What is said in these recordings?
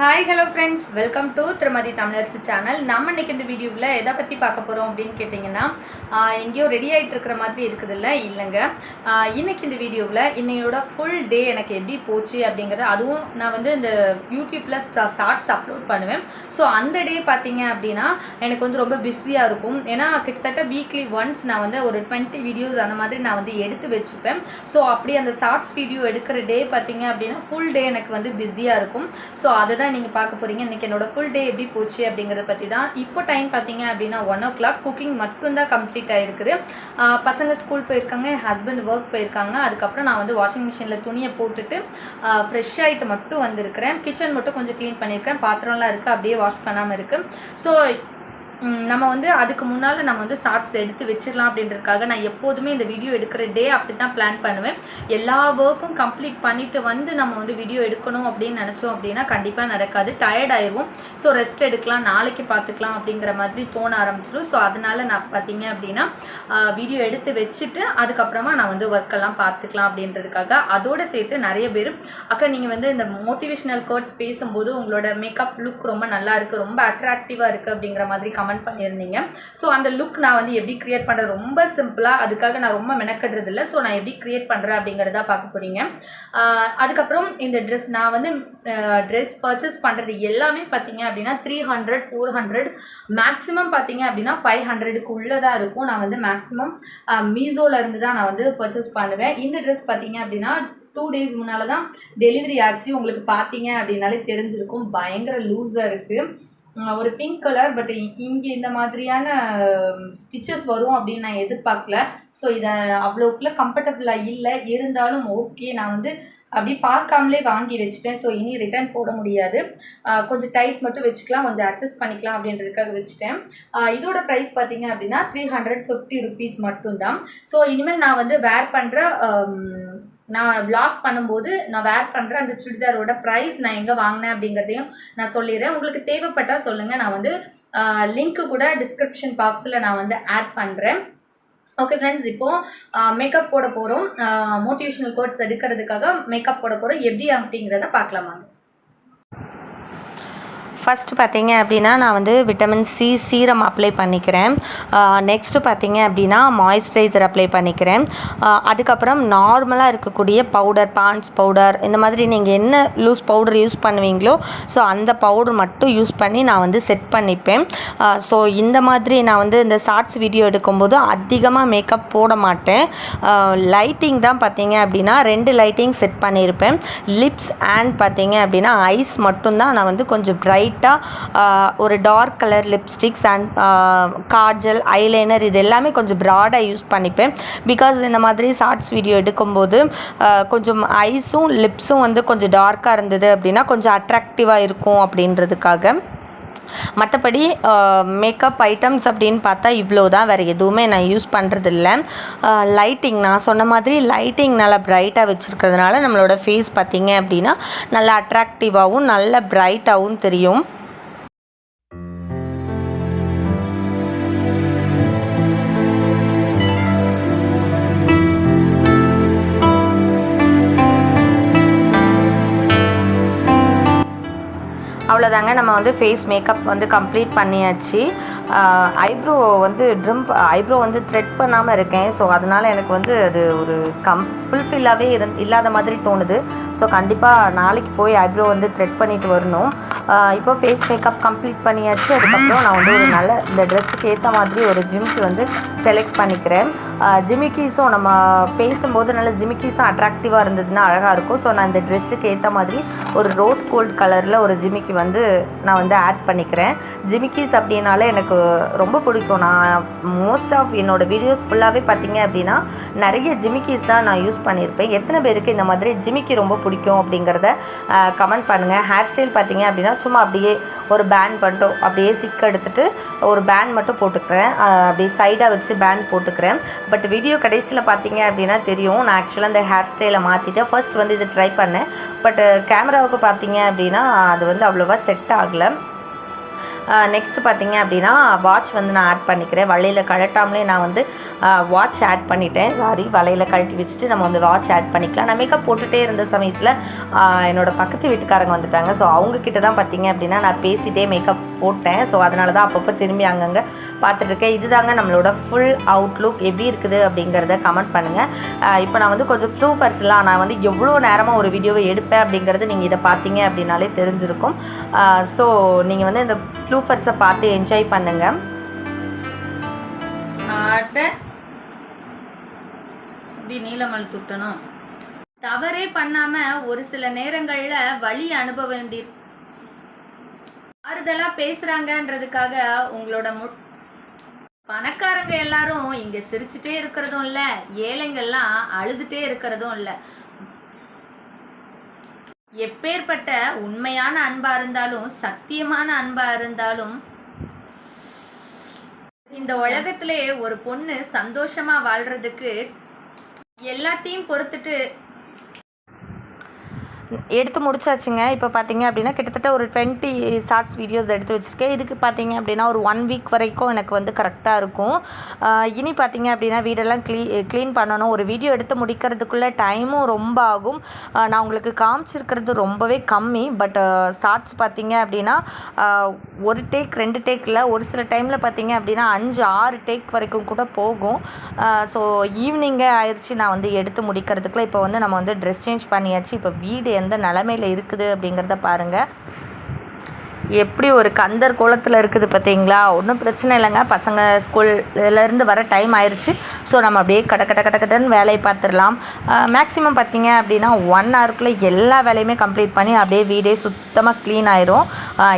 Hi hello friends welcome to Thirumathi Tamilarasu channel நம்ம இன்னைக்கு இந்த வீடியோவில் எதை பற்றி பார்க்க போகிறோம் அப்படின்னு கேட்டிங்கன்னா எங்கேயோ ரெடி ஆகிட்டு இருக்கிற மாதிரி இருக்குதுல்ல? இல்லைங்க. இன்றைக்கி இந்த வீடியோவில் இன்னையோட ஃபுல் டே எனக்கு எப்படி போச்சு அப்படிங்கிறது அதுவும் நான் வந்து இந்த யூடியூப்பில் ஷார்ட்ஸ் அப்லோட் பண்ணுவேன். ஸோ அந்த டே பார்த்தீங்க அப்படின்னா எனக்கு வந்து ரொம்ப பிஸியாக இருக்கும். ஏன்னா கிட்டத்தட்ட வீக்லி ஒன்ஸ் நான் வந்து ஒரு டுவெண்ட்டி வீடியோஸ் அந்த மாதிரி நான் வந்து எடுத்து வச்சுப்பேன். ஸோ அப்படி அந்த ஷார்ட்ஸ் வீடியோ எடுக்கிற டே பார்த்தீங்க அப்படின்னா ஃபுல் டே எனக்கு வந்து பிஸியாக இருக்கும். ஸோ அதை தான் நீங்கள் பார்க்க போகிறீங்க இன்றைக்கி என்னோட ஃபுல் டே எப்படி போச்சு அப்படிங்கிறத பற்றி தான் இப்போ டைம் பார்த்தீங்க அப்படின்னா ஒன் ஓ கிளாக் குக்கிங் மட்டும்தான் கம்ப்ளீட் ஆகிருக்குது பசங்க ஸ்கூல் போயிருக்காங்க. என் ஹஸ்பண்ட் ஒர்க் போயிருக்காங்க. அதுக்கப்புறம் நான் வந்து வாஷிங் மிஷினில் துணியை போட்டுட்டு ஃப்ரெஷ் ஆகிட்டு மட்டும் வந்திருக்கிறேன். கிச்சன் மட்டும் கொஞ்சம் க்ளீன் பண்ணியிருக்கேன் பாத்திரம்லாம் இருக்குது அப்படியே வாஷ் பண்ணாமல் இருக்குது ஸோ நம்ம வந்து அதுக்கு முன்னால் நம்ம வந்து ஷார்ட்ஸ் எடுத்து வச்சிடலாம் அப்படின்றதுக்காக நான் எப்போதுமே இந்த வீடியோ எடுக்கிற டே அப்படி தான் பிளான் பண்ணுவேன். எல்லா ஒர்க்கும் கம்ப்ளீட் பண்ணிட்டு வந்து நம்ம வந்து வீடியோ எடுக்கணும் அப்படின்னு நினச்சோம் அப்படின்னா கண்டிப்பாக நடக்காது. டயர்ட் ஆயிடுவோம் ஸோ ரெஸ்ட் எடுக்கலாம். நாளைக்கு பார்த்துக்கலாம் அப்படிங்கிற மாதிரி தோண ஆரம்பிச்சிடும் ஸோ அதனால் நான் பார்த்தீங்க அப்படின்னா வீடியோ எடுத்து வச்சுட்டு அதுக்கப்புறமா நான் வந்து ஒர்க்கெல்லாம் பார்த்துக்கலாம் அப்படின்றதுக்காக அதோட சேர்த்து நிறைய பேர் அக்கா நீங்கள் வந்து இந்த மோட்டிவேஷனல் கோட்ஸ் பேசும்போது உங்களோட மேக்கப் லுக் ரொம்ப நல்லா இருக்குது ரொம்ப அட்ராக்டிவாக இருக்குது அப்படிங்கிற மாதிரி கமெண்ட் பண்ணியிருந்தீங்க. ஸோ அந்த லுக் நான் வந்து எப்படி க்ரியேட் பண்ணுறது ரொம்ப சிம்பிளாக அதுக்காக நான் ரொம்ப மெனக்கடுறது இல்லை ஸோ நான் எப்படி க்ரியேட் பண்ணுறேன் அப்படிங்கிறத பார்க்க போகிறீங்க அதுக்கப்புறம் இந்த ட்ரெஸ் நான் வந்து ட்ரெஸ் பர்ச்சேஸ் பண்ணுறது எல்லாமே பார்த்தீங்க அப்படின்னா three hundred four hundred maximum பார்த்தீங்க அப்படின்னா ஃபைவ் ஹண்ட்ரடுக்கு உள்ளதாக இருக்கும். நான் வந்து மேக்ஸிமம் மீசோலேருந்து தான் நான் வந்து பர்ச்சேஸ் பண்ணுவேன். இந்த ட்ரெஸ் பார்த்தீங்க அப்படின்னா டூ டேஸ் முன்னால் தான் டெலிவரி ஆச்சு. உங்களுக்கு பார்த்தீங்க அப்படின்னாலே தெரிஞ்சிருக்கும். பயங்கர லூஸாக இருக்குது ஒரு பிங்க் கலர் பட் இங்கே இந்த மாதிரியான ஸ்டிச்சஸ் வரும் அப்படின்னு நான் எதிர்பார்க்கல. ஸோ இதை அவ்வளோக்குள்ள கம்ஃபர்டபுளாக இல்லை. இருந்தாலும் ஓகே நான் வந்து அப்படி பார்க்காமலே வாங்கி வச்சுட்டேன். ஸோ இனி ரிட்டர்ன் போட முடியாது. கொஞ்சம் டைட் மட்டும் வச்சுக்கலாம். கொஞ்சம் அட்ஜஸ்ட் பண்ணிக்கலாம் அப்படின்றதுக்காக வச்சுட்டேன். இதோட ப்ரைஸ் பார்த்தீங்க அப்படின்னா த்ரீ ஹண்ட்ரட் ஃபிஃப்டி ருபீஸ் மட்டும்தான். ஸோ இனிமேல் நான் வந்து வேர் பண்ணுற நான் vlog பண்ணும்போது நான் வேர் பண்ணுற அந்த சுடிதாரோட ப்ரைஸ் நான் எங்கே வாங்கினேன் அப்படிங்கிறதையும் நான் சொல்லிடுறேன். உங்களுக்கு தேவைப்பட்டால் சொல்லுங்கள் நான் வந்து லிங்க்கு கூட டிஸ்கிரிப்ஷன் பாக்ஸில் நான் வந்து ஆட் பண்ணுறேன் ஓகே ஃப்ரெண்ட்ஸ் இப்போது மேக்கப் போட போகிறோம் மோட்டிவேஷனல் கோட்ஸ் எடுக்கிறதுக்காக மேக்கப் போட போகிறோம் எப்படி அப்படிங்கிறத பார்க்கலாமாங்க. ஃபஸ்ட்டு பார்த்தீங்க அப்படின்னா நான் வந்து விட்டமின் சி சீரம் அப்ளை பண்ணிக்கிறேன். நெக்ஸ்ட்டு பார்த்தீங்க அப்படின்னா மாய்ஸ்சரைசர் அப்ளை பண்ணிக்கிறேன். அதுக்கப்புறம் நார்மலாக இருக்கக்கூடிய பவுடர் பான்ஸ் பவுடர் இந்த மாதிரி நீங்கள் என்ன லூஸ் பவுடர் யூஸ் பண்ணுவீங்களோ ஸோ அந்த பவுடர் மட்டும் யூஸ் பண்ணி நான் வந்து செட் பண்ணிப்பேன். ஸோ இந்த மாதிரி நான் வந்து இந்த ஷார்ட்ஸ் வீடியோ எடுக்கும்போது அதிகமாக மேக்கப் போட மாட்டேன். லைட்டிங் தான் பார்த்தீங்க அப்படின்னா ரெண்டு லைட்டிங் செட் பண்ணியிருப்பேன். லிப்ஸ் அண்ட் பார்த்தீங்க அப்படின்னா ஐஸ் மட்டும்தான் நான் வந்து கொஞ்சம் பிரைட்டாக ஒரு dark colour lipsticks and kajal eyeliner இது எல்லாமே கொஞ்சம் ப்ராடாக யூஸ் பண்ணிப்பேன். பிகாஸ் இந்த மாதிரி ஷார்ட்ஸ் வீடியோ எடுக்கும்போது கொஞ்சம் ஐஸும் லிப்ஸும் வந்து கொஞ்சம் டார்க்காக இருந்தது அப்படின்னா கொஞ்சம் அட்ராக்டிவாக இருக்கும் அப்படின்றதுக்காக. மற்றபடி மேக்கப் ஐட்டம்ஸ் அப்படின்னு பார்த்தா இவ்வளோ தான் வேறு எதுவுமே நான் யூஸ் பண்ணுறதில்ல லைட்டிங் நான் சொன்ன மாதிரி லைட்டிங் நல்லா பிரைட்டாக வச்சுருக்கிறதுனால நம்மளோட ஃபேஸ் பார்த்திங்க அப்படின்னா நல்லா அட்ராக்டிவாகவும் நல்ல பிரைட்டாகவும் தெரியும். அவ்வளோதாங்க நம்ம வந்து ஃபேஸ் மேக்கப் வந்து கம்ப்ளீட் பண்ணியாச்சு. ஐப்ரோ வந்து ட்ரிம் ஐப்ரோ வந்து த்ரெட் பண்ணாமல் இருக்கேன். ஸோ அதனால் எனக்கு வந்து அது ஒரு கம் ஃபுல்ஃபில்லாகவே இருந் இல்லாத மாதிரி தோணுது. ஸோ கண்டிப்பாக நாளைக்கு போய் ஐப்ரோ வந்து த்ரெட் பண்ணிட்டு வரணும். இப்போ ஃபேஸ் மேக்கப் கம்ப்ளீட் பண்ணியாச்சு. அதுக்கப்புறம் நான் வந்து ஒரு நல்ல இந்த ட்ரெஸ்ஸுக்கு ஏற்ற மாதிரி ஒரு ஜிம்க்கு வந்து செலக்ட் பண்ணிக்கிறேன். ஜிமிக்கீஸும் நம்ம பேசும்போது நல்ல ஜிமிக்கீஸும் அட்ராக்டிவாக இருந்ததுன்னா அழகாக இருக்கும். ஸோ நான் இந்த ட்ரெஸ்ஸுக்கு ஏற்ற மாதிரி ஒரு ரோஸ் கோல்ட் கலரில் ஒரு ஜிமிக்கி வந்து நான் வந்து ஆட் பண்ணிக்கிறேன். ஜிமிக்கிஸ் அப்படின்னாலே எனக்கு ரொம்ப பிடிக்கும். நான் மோஸ்ட் ஆஃப் என்னோட வீடியோஸ் ஃபுல்லாகவே பார்த்தீங்க அப்படின்னா நிறைய ஜிமிக்கிஸ் தான் நான் யூஸ் பண்ணியிருப்பேன். எத்தனை பேருக்கு இந்த மாதிரி ஜிமிக்கி ரொம்ப பிடிக்கும் அப்படிங்கிறத கமெண்ட் பண்ணுங்கள் ஹேர் ஸ்டைல் பார்த்தீங்க அப்படின்னா சும்மா அப்படியே ஒரு பேண்ட் பண்ணிட்டோம் அப்படியே சிக் எடுத்துட்டு ஒரு பேண்ட் மட்டும் போட்டுக்கிறேன். அப்படியே சைடாக வச்சு பேண்ட் போட்டுக்கிறேன். பட் வீடியோ கடைசியில் பார்த்தீங்க அப்படின்னா தெரியும். நான் ஆக்சுவலாக அந்த ஹேர் ஸ்டைலை மாற்றிட்டு ஃபர்ஸ்ட் வந்து இது ட்ரை பண்ணேன். பட் கேமராவுக்கு பார்த்தீங்க அப்படின்னா அது வந்து அவ்வளோவா செட் ஆகலை. நெக்ஸ்ட்டு பார்த்தீங்க அப்படின்னா வாட்ச் வந்து நான் ஆட் பண்ணிக்கிறேன். வலையில் கழட்டாமலே நான் வந்து வாட்ச் ஆட் பண்ணிட்டேன். சாரி வலையில் கழட்டி வச்சுட்டு நம்ம வந்து வாட்ச் ஆட் பண்ணிக்கலாம். நான் மேக்கப் போட்டுகிட்டே இருந்த சமயத்தில் என்னோடய பக்கத்து வீட்டுக்காரங்க வந்துட்டாங்க. ஸோ அவங்கக்கிட்ட தான் பார்த்தீங்க அப்படின்னா நான் பேசிட்டே மேக்கப் போட்டேன். ஸோ அதனால தான் அப்பப்போ திரும்பி அங்கங்கே பார்த்துட்டு இருக்கேன் இதுதாங்க நம்மளோட ஃபுல் அவுட்லுக் எப்படி இருக்குது அப்படிங்கிறத கமெண்ட் பண்ணுங்கள் இப்போ நான் வந்து கொஞ்சம் ப்ளூபர்ஸ்லாம் நான் வந்து எவ்வளோ நேரமாக ஒரு வீடியோவை எடுப்பேன் அப்படிங்கிறது நீங்கள் இதை பார்த்தீங்க அப்படின்னாலே தெரிஞ்சிருக்கும். ஸோ நீங்கள் வந்து இந்த ப்ளூபர்ஸை பார்த்து என்ஜாய் பண்ணுங்கள் இப்படி இப்படி நீளமல் துட்டணும். தவறே பண்ணாம ஒரு சில நேரங்கள்ல வழி அனுபவ வேண்டி ஆறுதலா பேசுறாங்கன்றதுக்காக உங்களோட மு பணக்காரங்க எல்லாரும் இங்க சிரிச்சுட்டே இருக்கிறதும் இல்ல ஏழைங்கள்லாம் அழுதுட்டே இருக்கிறதும் இல்ல. எப்பேற்பட்ட உண்மையான அன்பா இருந்தாலும் சத்தியமான அன்பா இருந்தாலும் இந்த உலகத்திலே ஒரு பொண்ணு சந்தோஷமா வாழ்றதுக்கு எல்லாத்தையும் பொறுத்துட்டு எடுத்து முடிச்சாச்சுங்க. இப்போ பார்த்தீங்க அப்படின்னா கிட்டத்தட்ட ஒரு டுவெண்ட்டி ஷார்ட்ஸ் வீடியோஸ் எடுத்து வச்சுருக்கேன். இதுக்கு பார்த்தீங்க அப்படின்னா ஒரு ஒன் வீக் வரைக்கும் எனக்கு வந்து கரெக்டாக இருக்கும். இனி பார்த்தீங்க அப்படின்னா வீடெல்லாம் க்ளீ க்ளீன் பண்ணணும். ஒரு வீடியோ எடுத்து முடிக்கிறதுக்குள்ளே டைமும் ரொம்ப ஆகும். நான் உங்களுக்கு காமிச்சிருக்கிறது ரொம்பவே கம்மி. பட் ஷார்ட்ஸ் பார்த்தீங்க அப்படின்னா ஒரு டேக் ரெண்டு டேக்கில் ஒரு சில டைமில் பார்த்தீங்க அப்படின்னா அஞ்சு ஆறு டேக் வரைக்கும் கூட போகும். ஸோ ஈவினிங்கே ஆயிடுச்சு நான் வந்து எடுத்து முடிக்கிறதுக்குள்ளே இப்போ வந்து நம்ம வந்து ட்ரெஸ் சேஞ்ச் பண்ணியாச்சு. இப்போ வீடு எந்த நிலமையில் இருக்குது அப்படிங்கிறத பாருங்கள் எப்படி ஒரு கந்தர் கோலத்தில் இருக்குது பார்த்தீங்களா ஒன்றும் பிரச்சனை இல்லைங்க. பசங்க ஸ்கூல்லேருந்து வர டைம் ஆயிடுச்சு ஸோ நம்ம அப்படியே கட கட கட கடன்னு வேலையை பார்த்துடலாம். மேக்ஸிமம் பார்த்தீங்க அப்படின்னா ஒன் ஹவருக்குள்ளே எல்லா வேலையுமே கம்ப்ளீட் பண்ணி அப்படியே வீடே சுத்தமாக க்ளீன் ஆயிரும்.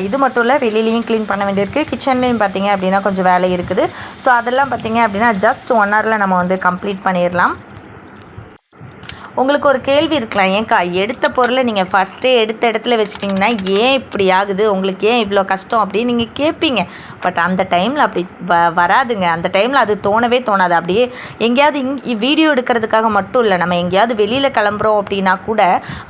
இது மட்டும் இல்லை வெளியிலையும் க்ளீன் பண்ண வேண்டியிருக்கு. கிச்சன்லேயும் பார்த்தீங்க அப்படின்னா கொஞ்சம் வேலை இருக்குது. ஸோ அதெல்லாம் பார்த்தீங்க அப்படின்னா ஜஸ்ட் ஒன் ஹவரில் நம்ம வந்து கம்ப்ளீட் பண்ணிடலாம். உங்களுக்கு ஒரு கேள்வி இருக்கலாம். ஏன்க்கா எடுத்த பொருளை நீங்கள் ஃபஸ்ட்டே எடுத்த இடத்துல வச்சிட்டிங்கன்னா ஏன் இப்படி ஆகுது? உங்களுக்கு ஏன் இவ்வளோ கஷ்டம் அப்படின்னு நீங்கள் கேட்பீங்க பட் அந்த டைமில் அப்படி வ வராதுங்க. அந்த டைமில் அது தோணவே தோணாது. அப்படியே எங்கேயாவது இங் வீடியோ எடுக்கிறதுக்காக மட்டும் இல்லை. நம்ம எங்கேயாவது வெளியில் கிளம்புறோம் அப்படின்னா கூட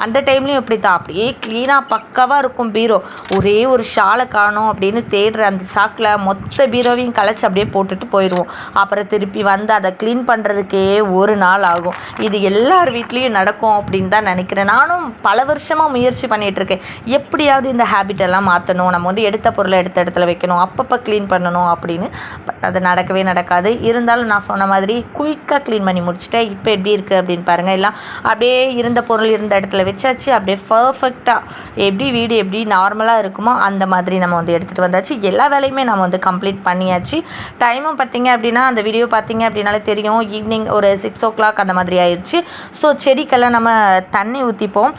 அந்த டைம்லேயும் இப்படி தான் அப்படியே க்ளீனாக பக்காவாக இருக்கும் பீரோ. ஒரே ஒரு ஷாலை காணோம் அப்படின்னு தேடுற அந்த சாக்கில் மொத்த பீரோவையும் கலைச்சி அப்படியே போட்டுட்டு போயிடுவோம். அப்புறம் திருப்பி வந்து அதை க்ளீன் பண்ணுறதுக்கே ஒரு நாள் ஆகும். இது எல்லார் வீட்லேயும் நடக்கும் அப்படின்னு தான் நினைக்கிறேன். நானும் பல வருஷமாக முயற்சி பண்ணிகிட்டு இருக்கேன். எப்படியாவது இந்த ஹேபிட் எல்லாம் மாற்றணும் நம்ம வந்து எடுத்த பொருளை எடுத்த இடத்துல வைக்கணும். அப்பப்போ க்ளீன் பண்ணணும் அப்படின்னு. பட் அது நடக்கவே நடக்காது. இருந்தாலும் நான் சொன்ன மாதிரி குயிக்காக க்ளீன் பண்ணி முடிச்சுட்டேன். இப்போ எப்படி இருக்குது அப்படின்னு பாருங்கள் எல்லாம் அப்படியே இருந்த பொருள் இருந்த இடத்துல வச்சாச்சு. அப்படியே பர்ஃபெக்டாக எப்படி வீடு எப்படி நார்மலாக இருக்குமோ அந்த மாதிரி நம்ம வந்து எடுத்துகிட்டு வந்தாச்சு. எல்லா வேலையுமே நம்ம வந்து கம்ப்ளீட் பண்ணியாச்சு. டைமும் பார்த்தீங்க அப்படின்னா அந்த வீடியோ பார்த்தீங்க அப்படின்னாலே தெரியும். ஈவினிங் ஒரு சிக்ஸ் ஓ கிளாக் அந்த மாதிரி ஆயிடுச்சு ஸோ செடிக்கெல்லாம் நம்ம தண்ணி ஊற்றிப்போம்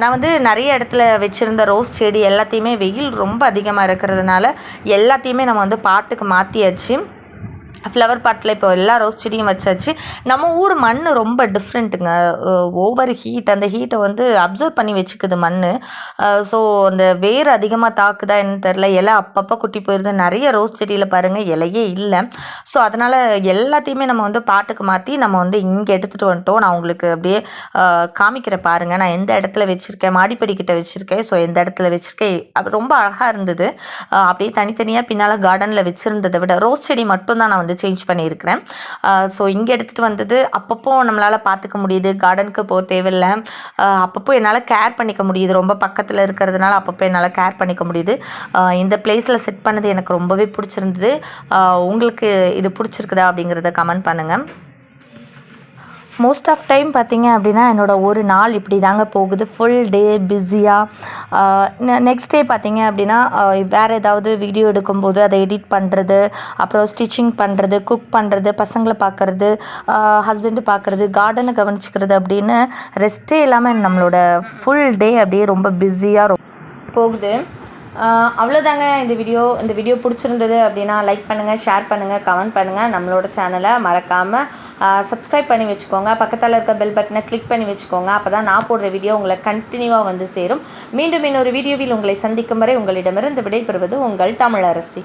நான் வந்து நிறைய இடத்துல வச்சுருந்த ரோஸ் செடி எல்லாத்தையுமே வெயில் ரொம்ப அதிகமாக இருக்கிறதுனால எல்லாத்தையுமே நம்ம வந்து பாட்டுக்கு மாற்றியாச்சு ஃப்ளவர் பாட்டில் இப்போ எல்லா ரோஸ் செடியும் வச்சாச்சு. நம்ம ஊர் மண் ரொம்ப டிஃப்ரெண்ட்டுங்க ஓவர் ஹீட் அந்த ஹீட்டை வந்து அப்சர்வ் பண்ணி வச்சுக்குது மண் ஸோ அந்த வேர் அதிகமாக தாக்குதா என்னன்னு தெரில இலை அப்பப்போ குட்டி போயிருது. நிறைய ரோஸ் செடியில் பாருங்கள் இலையே இல்லை. ஸோ அதனால் எல்லாத்தையுமே நம்ம வந்து பாட்டுக்கு மாற்றி நம்ம வந்து இங்கே எடுத்துகிட்டு வந்துட்டோம். நான் உங்களுக்கு அப்படியே காமிக்கிறேன் பாருங்கள் நான் எந்த இடத்துல வச்சுருக்கேன்? மாடிப்படிக்கிட்ட வச்சுருக்கேன். ஸோ எந்த இடத்துல வச்சுருக்கேன்? ரொம்ப அழகாக இருந்தது. அப்படியே தனித்தனியாக பின்னால் கார்டனில் வச்சுருந்ததை விட ரோஸ் செடி மட்டும்தான் நான் வந்து சேஞ்ச் பண்ணியிருக்கிறேன். ஸோ இங்கே எடுத்துகிட்டு வந்தது அப்பப்போ நம்மளால் பார்த்துக்க முடியுது. கார்டனுக்கு போக தேவையில்லை. அப்பப்போ என்னால் கேர் பண்ணிக்க முடியுது. ரொம்ப பக்கத்தில் இருக்கிறதுனால அப்பப்போ என்னால் கேர் பண்ணிக்க முடியுது. இந்த பிளேஸில் செட் பண்ணது எனக்கு ரொம்பவே பிடிச்சிருந்தது. உங்களுக்கு இது பிடிச்சிருக்குதா அப்படிங்கிறத கமெண்ட் பண்ணுங்கள் மோஸ்ட் ஆஃப் டைம் பார்த்தீங்க அப்படின்னா என்னோடய ஒரு நாள் இப்படி தாங்க போகுது ஃபுல் டே பிஸியாக நெக்ஸ்ட் டே பார்த்திங்க அப்படின்னா வேறு ஏதாவது வீடியோ எடுக்கும்போது அதை எடிட் பண்ணுறது அப்புறம் ஸ்டிச்சிங் பண்ணுறது குக் பண்ணுறது பசங்களை பார்க்குறது ஹஸ்பண்டு பார்க்குறது கார்டனை கவனிச்சிக்கிறது அப்படின்னு ரெஸ்ட்டே இல்லாமல் நம்மளோட ஃபுல் டே அப்படியே ரொம்ப பிஸியாக போகுது. அவ்வளோதாங்க இந்த வீடியோ இந்த வீடியோ பிடிச்சிருந்தது அப்படின்னா லைக் பண்ணுங்கள் ஷேர் பண்ணுங்கள் கமெண்ட் பண்ணுங்கள் நம்மளோட சேனலை மறக்காமல் சப்ஸ்கிரைப் பண்ணி வச்சுக்கோங்க. பக்கத்தில் இருக்க பெல் பட்டனை கிளிக் பண்ணி வச்சுக்கோங்க. அப்போ தான் நான் போடுற வீடியோ உங்களை கண்டினியூவாக வந்து சேரும். மீண்டும் இன்னொரு வீடியோவில் உங்களை சந்திக்கும் வரை உங்களிடமிருந்து விடைபெறுவது உங்கள் தமிழரசி.